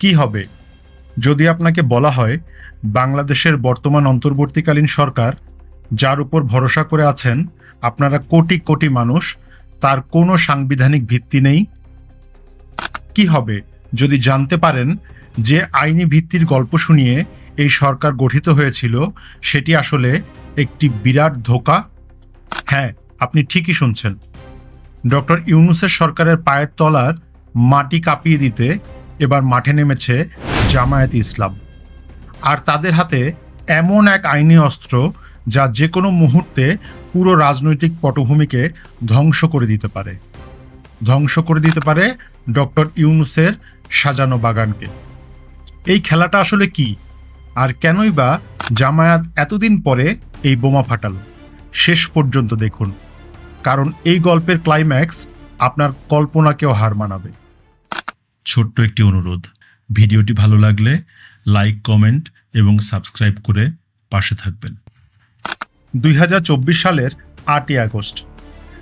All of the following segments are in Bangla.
কি হবে? যদি আপনাকে বলা হয়, বাংলাদেশের বর্তমান অন্তর্বর্তীকালীন সরকার, যার উপর ভরসা করে আছেন আপনারা কোটি কোটি মানুষ, তার কোনো সাংবিধানিক ভিত্তি নেই? কি হবে? যদি জানতে পারেন যে আইনি ভিত্তির গল্প শুনিয়ে এই সরকার গঠিত হয়েছিল, সেটি আসলে একটি বিরাট ধোকা? হ্যাঁ আপনি ঠিকই শুনছেন। ডক্টর ইউনুসের সরকারের পায়ের তলার মাটি কাঁপিয়ে দিতে এবার মাঠে নেমেছে জামায়াত ইসলাম। আর তাদের হাতে এমন এক আইনি অস্ত্র যা যে কোনো মুহূর্তে পুরো রাজনৈতিক পটভূমিকে ধ্বংস করে দিতে পারে। ধ্বংস করে দিতে পারে ডক্টর ইউনুসের সাজানো বাগানকে। এই খেলাটা আসলে কি? আর কেনই বা জামায়াত এতদিন পরে এই বোমা ফাটাল? শেষ পর্যন্ত দেখুন। কারণ এই গল্পের ক্লাইম্যাক্স আপনার কল্পনাকেও হার মানাবে। ছোট্ট একটি অনুরোধ। ভিডিওটি ভালো লাগলে লাইক, কমেন্ট এবং সাবস্ক্রাইব করে পাশে থাকবেন। দুই হাজার চব্বিশ সালের আটই আগস্ট।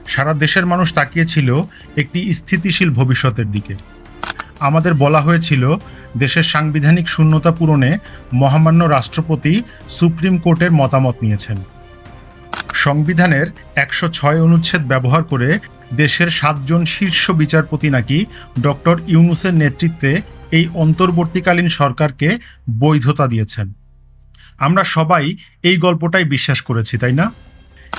সারা দেশের মানুষ তাকিয়েছিল একটি স্থিতিশীল ভবিষ্যতের দিকে। আমাদের বলা হয়েছিল, দেশের সাংবিধানিক শূন্যতা পূরণে মহামান্য রাষ্ট্রপতি সুপ্রিম কোর্টের মতামত নিয়েছেন। সংবিধানের একশো ছয় অনুচ্ছেদ ব্যবহার করে দেশের সাতজন শীর্ষ বিচারপতি নাকি ডক্টর ইউনুসের নেতৃত্বে এই অন্তর্বর্তীকালীন সরকারকে বৈধতা দিয়েছেন। আমরা সবাই এই গল্পটাই বিশ্বাস করেছি, তাই না?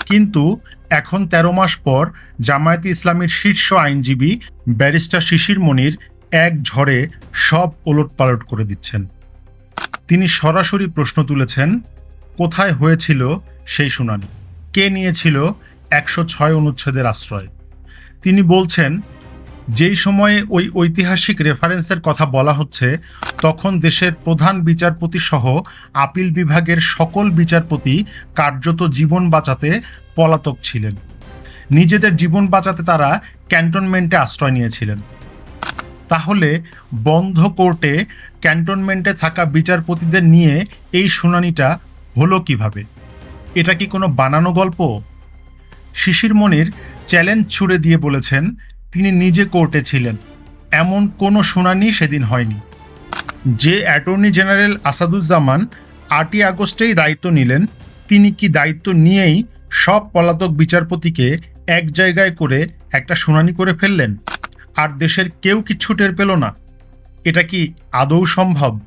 কিন্তু এখন ১৩ মাস পর জামায়াতে ইসলামের শীর্ষ আইনজীবী ব্যারিস্টার শিশির মনির এক ঝড়ে সব ওলটপালট করে দিচ্ছেন। তিনি সরাসরি প্রশ্ন তুলেছেন, কোথায় হয়েছিল সেই শুনানি? কে নিয়েছিল একশো ছয় অনুচ্ছেদের আশ্রয়? তিনি বলছেন, যেই সময়ে ওই ঐতিহাসিক রেফারেন্সের কথা বলা হচ্ছে, তখন দেশের প্রধান বিচারপতি সহ আপিল বিভাগের সকল বিচারপতি কার্যত জীবন বাঁচাতে পলাতক ছিলেন। নিজেদের জীবন বাঁচাতে তারা ক্যান্টনমেন্টে আশ্রয় নিয়েছিলেন। তাহলে বন্ধ কোর্টে ক্যান্টনমেন্টে থাকা বিচারপতিদের নিয়ে এই শুনানিটা হলো কীভাবে? এটা কি কোনো বানানো গল্প? শিশির মনির চ্যালেঞ্জ ছুড়ে দিয়ে বলেছেন, তিনি নিজে কোর্টে ছিলেন। এমন কোনো শুনানি সেদিন হয়নি। যে অ্যাটর্নি জেনারেল আসাদুজ্জামান আটই আগস্টেই দায়িত্ব নিলেন, তিনি কি দায়িত্ব নিয়েই সব পলাতক বিচারপতিকে এক জায়গায় করে একটা শুনানি করে ফেললেন? আর দেশের কেউ কিচ্ছু টের পেল না। এটা কি আদৌ সম্ভব?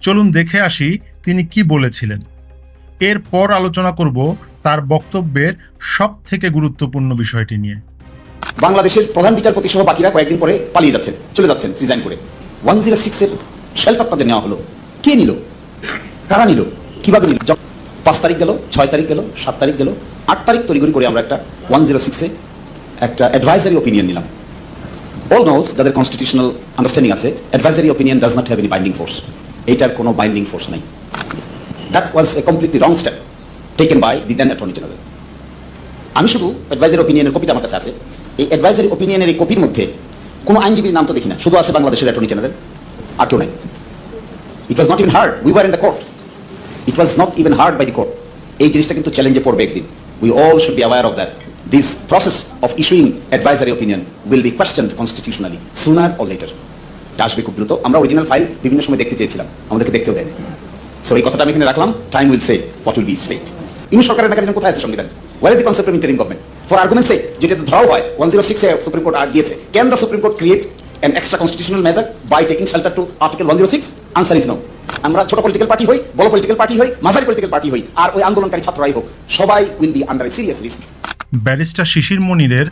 চলুন দেখে আসি তিনি কি বলেছিলেন। এরপর আলোচনা করব তার বক্তব্যের সব থেকে গুরুত্বপূর্ণ বিষয়টি নিয়ে। বাংলাদেশের প্রধান বিচারপতি সহ বাকিরা কয়েকদিন পরে পালিয়ে যাচ্ছেন, চলে যাচ্ছেন রিজাইন করে। ওয়ান জিরো সিক্সের শেল্টার তাদের নেওয়া হলো। কে নিল? কারা নিল? কীভাবে নিল? পাঁচ তারিখ গেল, ছয় তারিখ গেল, সাত তারিখ গেল, আট তারিখ তৈরি করে আমরা একটা ওয়ান জিরো সিক্সে একটা অ্যাডভাইজারি ওপিনিয়ন নিলাম। অল নোজ যাদের কনস্টিটিউশনাল আন্ডারস্ট্যান্ডিং আছে advisory opinion does not have any binding force এইটার কোনো বাইন্ডিং ফোর্স নাই। That was a completely wrong step taken by the then attorney general আমি শুধু অ্যাডভাইজারি ওপিনিয়নের কপিটা আমার কাছে আছে। এই অ্যাডভাইজারি ওপিনিয়নের এই কপির মধ্যে কোনো আইনজীবীর নাম তো দেখি না। শুধু আছে বাংলাদেশের অ্যাটর্নি জেনারেল আর কেউ নাই। It was not even heard we were in the court it was not even heard by the court এই জিনিসটা কিন্তু চ্যালেঞ্জে পড়বে একদিন। We all should be aware of that this process of issuing advisory opinion will be questioned constitutionally sooner or later এটা আসবে খুব দ্রুত। আমরা অরিজিনাল ফাইল বিভিন্ন সময় দেখতে চেয়েছিলাম। আমাদেরকে দেখতেও দেয়নি। সো এই কথাটা আমি এখানে রাখলাম time will say what will be সরকারের কোথায় আছে সংবিধান? Where is the concept of interim government for argument say যেটা ধরাও হয় one zero six supreme court আর দিয়েছে can the supreme court create an extra constitutional measure by taking shelter to article 106 answer is no. আমরা ছোট পলিটিক্যাল পার্টি হই, বড় পলিটিক্যাল পার্টি হই, মাঝারি পলিটিক্যাল পার্টি হই, আর ওই আন্দোলনকারী ছাত্ররাই হোক, সবাই will be under serious risk barrister Shishir মনিরের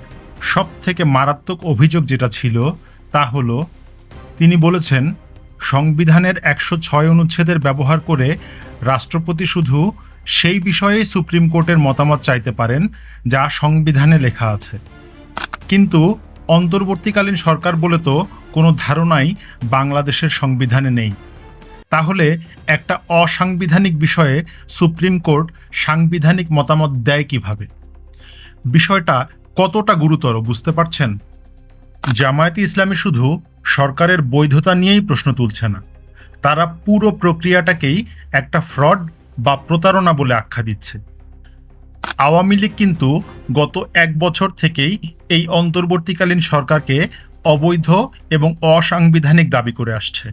সব থেকে মারাত্মক অভিযোগ যেটা ছিল, তা হলো, তিনি বলেছেন সংবিধানের একশো ছয় অনুচ্ছেদের ব্যবহার করে রাষ্ট্রপতি শুধু সেই বিষয়েই সুপ্রিম কোর্টের মতামত চাইতে পারেন যা সংবিধানে লেখা আছে। কিন্তু অন্তর্বর্তীকালীন সরকার বলে তো কোনো ধারণাই বাংলাদেশের সংবিধানে নেই। তাহলে একটা অসাংবিধানিক বিষয়ে সুপ্রিম কোর্ট সাংবিধানিক মতামত দেয় কীভাবে? বিষয়টা কতটা গুরুতর, বুঝতে পারছেন? জামায়াতে ইসলামী শুধু সরকারের বৈধতা নিয়েই প্রশ্ন তুলছে না। তারা পুরো প্রক্রিয়াটাকেই একটা ফ্রড বা প্রতারণা বলে আখ্যা দিচ্ছে। আওয়ামী লীগ কিন্তু গত এক বছর থেকেই এই অন্তর্বর্তীকালীন সরকারকে অবৈধ এবং অসাংবিধানিক দাবি করে আসছে।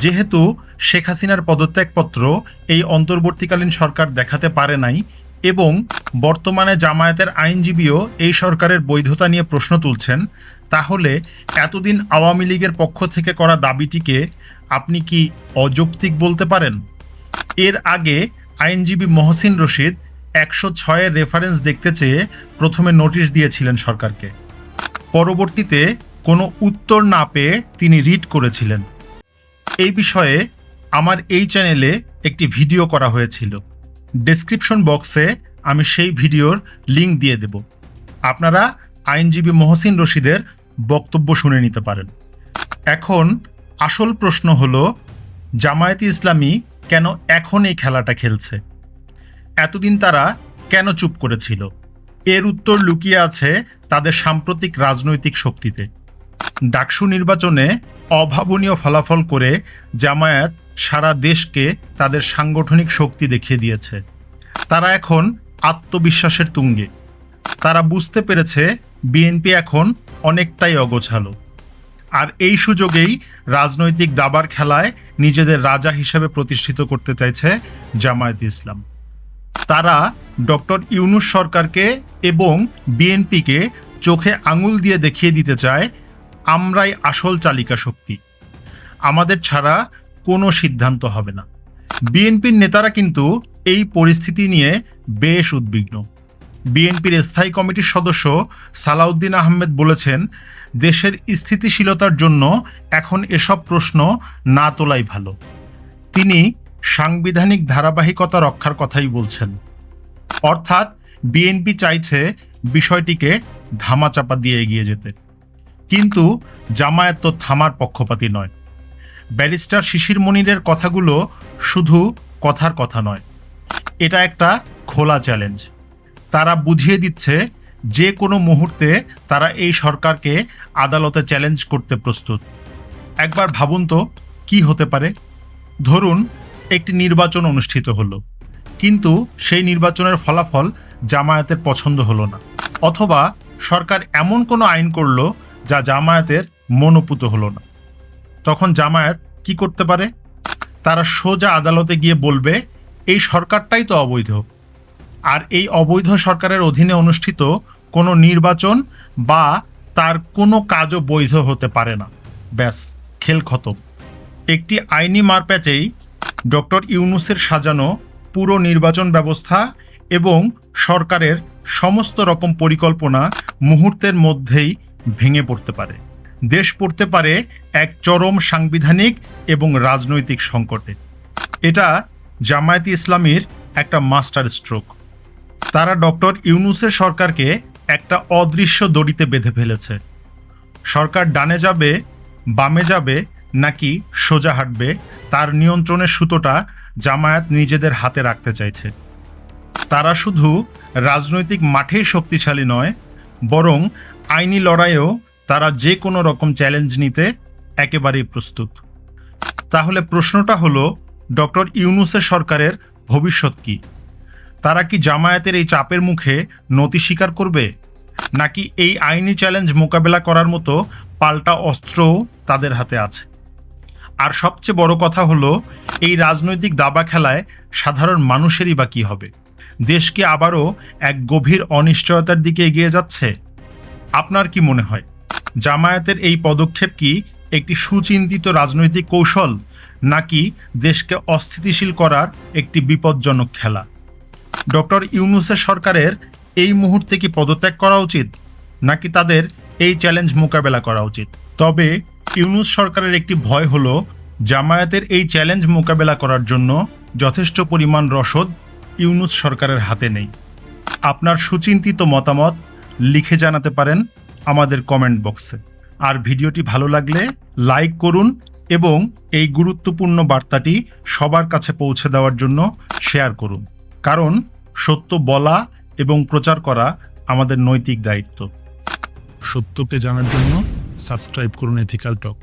যেহেতু শেখ হাসিনার পদত্যাগপত্র এই অন্তর্বর্তীকালীন সরকার দেখাতে পারে নাই এবং বর্তমানে জামায়াতের আইনজীবীও এই সরকারের বৈধতা নিয়ে প্রশ্ন তুলছেন তাহলে এতদিন আওয়ামী লীগের পক্ষ থেকে করা দাবিটিকে আপনি কি অযৌক্তিক বলতে পারেন? এর আগে আইনজীবী মহসিন রশিদ একশো ছয়ের রেফারেন্স দেখতে চেয়ে প্রথমে নোটিশ দিয়েছিলেন সরকারকে। পরবর্তীতে কোনো উত্তর না পেয়ে তিনি রিট করেছিলেন। এই বিষয়ে আমার এই চ্যানেলে একটি ভিডিও করা হয়েছিল। ডেসক্রিপশন বক্সে আমি সেই ভিডিওর লিংক দিয়ে দেব। আপনারা আইনজীবী মহসিন রশিদের বক্তব্য শুনে নিতে পারেন। এখন আসল প্রশ্ন হলো, জামায়াতে ইসলামী কেন এখন এই খেলাটা খেলছে? এতদিন তারা কেন চুপ করেছিল? এর উত্তর লুকিয়ে আছে তাদের সাম্প্রতিক রাজনৈতিক শক্তিতে। ডাকসু নির্বাচনে অভাবনীয় ফলাফল করে জামায়াত সারা দেশকে তাদের সাংগঠনিক শক্তি দেখিয়ে দিয়েছে। তারা এখন আত্মবিশ্বাসের তুঙ্গে। তারা বুঝতে পেরেছে বিএনপি এখন অনেকটাই অগোছালো। আর এই সুযোগেই রাজনৈতিক দাবার খেলায় নিজেদের রাজা হিসেবে প্রতিষ্ঠিত করতে চাইছে জামায়াত ইসলাম। তারা ডক্টর ইউনুস সরকারকে এবং বিএনপিকে চোখে আঙুল দিয়ে দেখিয়ে দিতে চায়, আমরাই আসল চালিকা শক্তি। আমাদের ছাড়া কোনো সিদ্ধান্ত হবে না। বিএনপির নেতারা কিন্তু এই পরিস্থিতি নিয়ে বেশ উদ্বিগ্ন। বিএনপির স্থায়ী কমিটির সদস্য সালাউদ্দিন আহমেদ বলেছেন, দেশের স্থিতিশীলতার জন্য এখন এসব প্রশ্ন না তোলাই ভালো। তিনি সাংবিধানিক ধারাবাহিকতা রক্ষার কথাই বলছেন। অর্থাৎ বিএনপি চাইছে বিষয়টিকে ধামাচাপা দিয়ে এগিয়ে যেতে। কিন্তু জামায়াত তো থামার পক্ষপাতি নয়। ব্যারিস্টার শিশির মনিরের কথাগুলো শুধু কথার কথা নয়। এটা একটা খোলা চ্যালেঞ্জ। তারা বুঝিয়ে দিচ্ছে যে কোনো মুহূর্তে তারা এই সরকারকে আদালতে চ্যালেঞ্জ করতে প্রস্তুত। একবার ভাবুন তো, কি হতে পারে? ধরুন, একটি নির্বাচন অনুষ্ঠিত হলো, কিন্তু সেই নির্বাচনের ফলাফল জামায়াতের পছন্দ হলো না, অথবা সরকার এমন কোনো আইন করল যা জামায়াতের মনোপুত হলো না। তখন জামায়াত কি করতে পারে? তারা সোজা আদালতে গিয়ে বলবে, এই সরকারটাই তো অবৈধ। আর এই অবৈধ সরকারের অধীনে অনুষ্ঠিত কোনো নির্বাচন বা তার কোনো কাজও বৈধ হতে পারে না। ব্যাস, খেল খতম। একটি আইনি মারপ্যাচেই ডক্টর ইউনুসের সাজানো পুরো নির্বাচন ব্যবস্থা এবং সরকারের সমস্ত রকম পরিকল্পনা মুহূর্তের মধ্যেই ভেঙে পড়তে পারে। দেশ পড়তে পারে এক চরম সাংবিধানিক এবং রাজনৈতিক সংকটে। এটা জামায়াতি ইসলামীর একটা মাস্টার স্ট্রোক। তারা ডক্টর ইউনুসের সরকারকে একটা অদৃশ্য দড়িতে বেঁধে ফেলেছে। সরকার ডানে যাবে, বামে যাবে, নাকি সোজা হাঁটবে, তার নিয়ন্ত্রণের সুতোটা জামায়াত নিজেদের হাতে রাখতে চাইছে। তারা শুধু রাজনৈতিক মাঠেই শক্তিশালী নয়, বরং আইনি লড়াইয়েও তারা যে কোনো রকম চ্যালেঞ্জ নিতে একেবারেই প্রস্তুত। তাহলে প্রশ্নটা হলো, ডক্টর ইউনুসের সরকারের ভবিষ্যৎ কী? তারা কি জামায়াতের এই চাপের মুখে নতি স্বীকার করবে? নাকি এই আইনি চ্যালেঞ্জ মোকাবেলা করার মতো পাল্টা অস্ত্রও তাদের হাতে আছে? আর সবচেয়ে বড় কথা হলো, এই রাজনৈতিক দাবা খেলায় সাধারণ মানুষেরই বা কী হবে? দেশ কি আবারও এক গভীর অনিশ্চয়তার দিকে এগিয়ে যাচ্ছে? আপনার কি মনে হয়, জামায়াতের এই পদক্ষেপ কি একটি সুচিন্তিত রাজনৈতিক কৌশল, নাকি দেশকে অস্থিতিশীল করার একটি বিপজ্জনক খেলা? ডক্টর ইউনুসের সরকারের এই মুহূর্তে কি পদত্যাগ করা উচিত, নাকি তাদের এই চ্যালেঞ্জ মোকাবেলা করা উচিত? তবে ইউনুস সরকারের একটি ভয় হলো, জামায়াতের এই চ্যালেঞ্জ মোকাবেলা করার জন্য যথেষ্ট পরিমাণ রসদ ইউনুস সরকারের হাতে নেই। আপনার সুচিন্তিত মতামত লিখে জানাতে পারেন আমাদের কমেন্ট বক্সে। আর ভিডিওটি ভালো লাগলে লাইক করুন এবং এই গুরুত্বপূর্ণ বার্তাটি সবার কাছে পৌঁছে দেওয়ার জন্য শেয়ার করুন। কারণ সত্য বলা এবং প্রচার করা আমাদের নৈতিক দায়িত্ব। সত্যকে জানার জন্য সাবস্ক্রাইব করুন এথিক্যাল টক,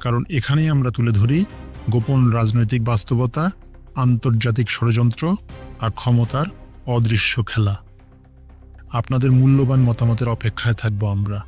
কারণ এখানেই আমরা তুলে ধরি গোপন রাজনৈতিক বাস্তবতা, আন্তর্জাতিক ষড়যন্ত্র আর ক্ষমতার অদৃশ্য খেলা। আপনাদের মূল্যবান মতামতের অপেক্ষায় থাকব আমরা।